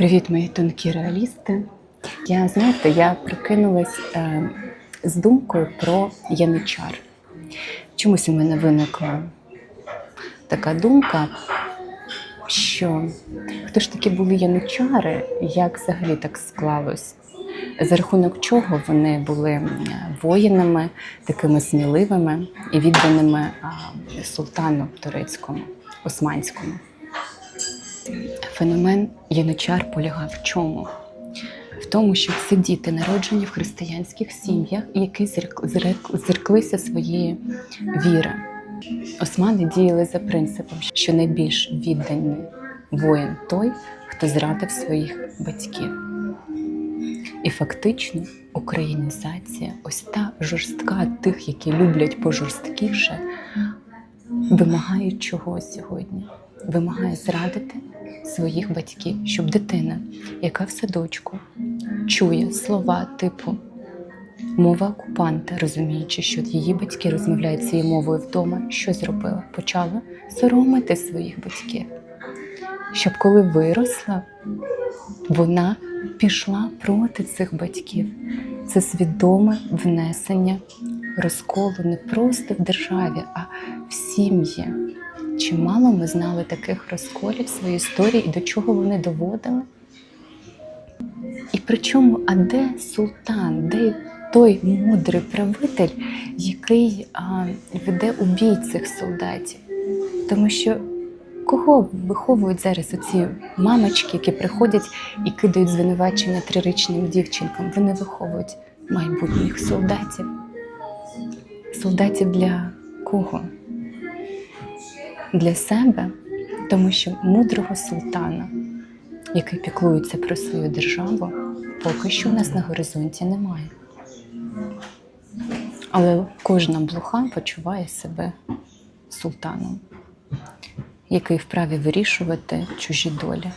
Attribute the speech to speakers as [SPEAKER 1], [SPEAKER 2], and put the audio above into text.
[SPEAKER 1] Привіт, мої тонкі реалісти. Я знаєте, я прокинулась е, з думкою про яничар. Чомусь у мене виникла така думка, що хто ж таки були яничари, як взагалі так склалось? За рахунок чого вони були воїнами, такими сміливими і відданими а, султану турецькому, османському. Феномен яничар полягав в чому? В тому, що це діти, народжені в християнських сім'ях, які зрек- зрек- зреклися своєї віри. Османи діяли за принципом, що найбільш відданий воїн той, хто зрадив своїх батьків. І фактично українізація, ось та жорстка тих, які люблять пожорсткіше, вимагає чого сьогодні? Вимагає зрадити своїх батьків, щоб дитина, яка в садочку чує слова типу мова окупанта, розуміючи, що її батьки розмовляють цією мовою вдома, що зробила? Почала соромити своїх батьків. Щоб коли виросла, вона пішла проти цих батьків. Це свідоме внесення розколу не просто в державі, а в сім'ї. Чимало ми знали таких розколів своїй історії і до чого вони доводили. І причому, а де султан, де той мудрий правитель, який а, веде у бій цих солдатів? Тому що кого виховують зараз оці мамочки, які приходять і кидають звинувачення трирічним дівчинкам? Вони виховують майбутніх солдатів. Солдатів для кого? Для себе, тому що мудрого султана, який піклується про свою державу, поки що у нас на горизонті немає. Але кожна блуха почуває себе султаном, який вправі вирішувати чужі долі.